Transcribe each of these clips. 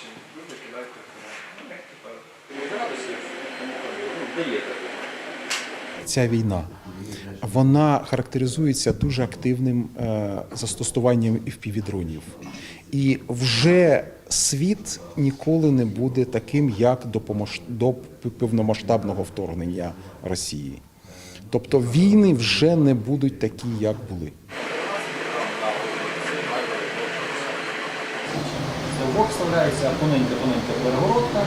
гроші, ви викидаєте тепер. Ця війна вона характеризується дуже активним е, застосуванням впівдронів. І вже світ ніколи не буде таким, як до повномасштабного вторгнення Росії. Тобто війни вже не будуть такі, як були. Бок вставляється тоненька-тоненька перегородка.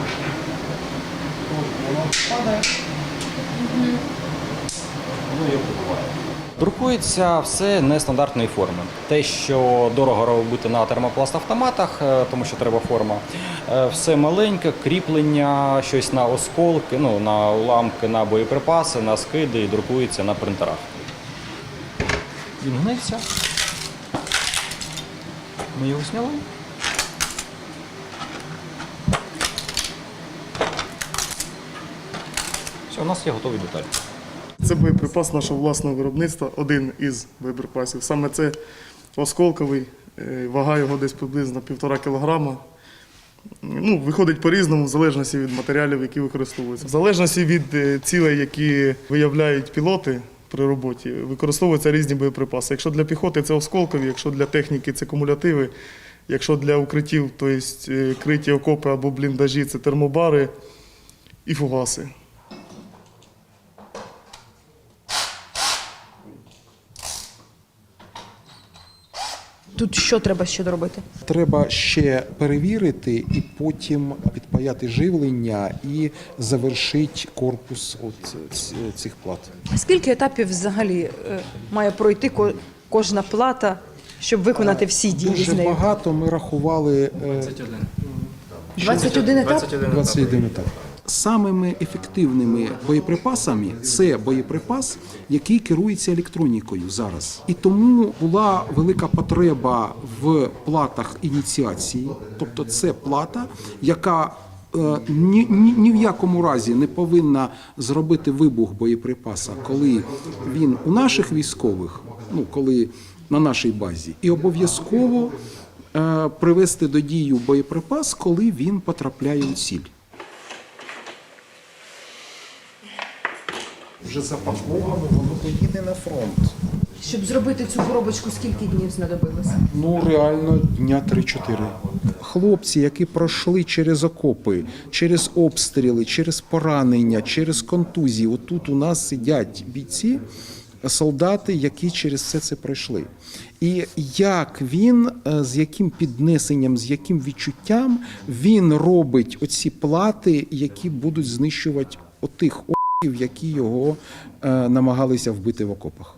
Воно падає. Воно. Друкується все нестандартної форми. Те, що дорого робити на термопласт-автоматах, е, тому що треба форма. е, Все маленьке, кріплення, щось на осколки, ну, на уламки, на боєприпаси, на скиди і друкується на принтерах. Він гнився. Ми його зняли. Все, у нас є готові деталі. Це боєприпас нашого власного виробництва, один із боєприпасів. Саме це осколковий, е, вага його десь приблизно півтора кілограма. Ну, виходить по-різному, в залежності від матеріалів, які використовуються. В залежності від е, цілей, які виявляють пілоти при роботі, використовуються різні боєприпаси. Якщо для піхоти це осколкові, якщо для техніки це кумулятиви, якщо для укриттів, то є е, криті окопи або бліндажі, це термобари і фугаси. Тут що треба ще доробити? Треба ще перевірити і потім підпаяти живлення і завершити корпус от цих плат. Скільки етапів взагалі е, має пройти кожна плата, щоб виконати всі дії з нею? багато ми рахували е, 21 етап? 21 етап. Самими ефективними боєприпасами це боєприпас, який керується електронікою зараз. І тому була велика потреба в платах ініціації, тобто це плата, яка е, ні, ні, ні в якому разі не повинна зробити вибух боєприпаса, коли він у наших військових, ну коли на нашій базі, і обов'язково е, привести до дію боєприпас, коли він потрапляє у ціль. Вже запаковано, воно поїде на фронт. Щоб зробити цю коробочку, скільки днів знадобилося? Ну, реально, дня 3-4. Хлопці, які пройшли через окопи, через обстріли, через поранення, через контузії. Отут у нас сидять бійці, солдати, які через все це пройшли. І як він, е, з яким піднесенням, з яким відчуттям він робить оці плати, які будуть знищувати отих які його е, намагалися вбити в окопах.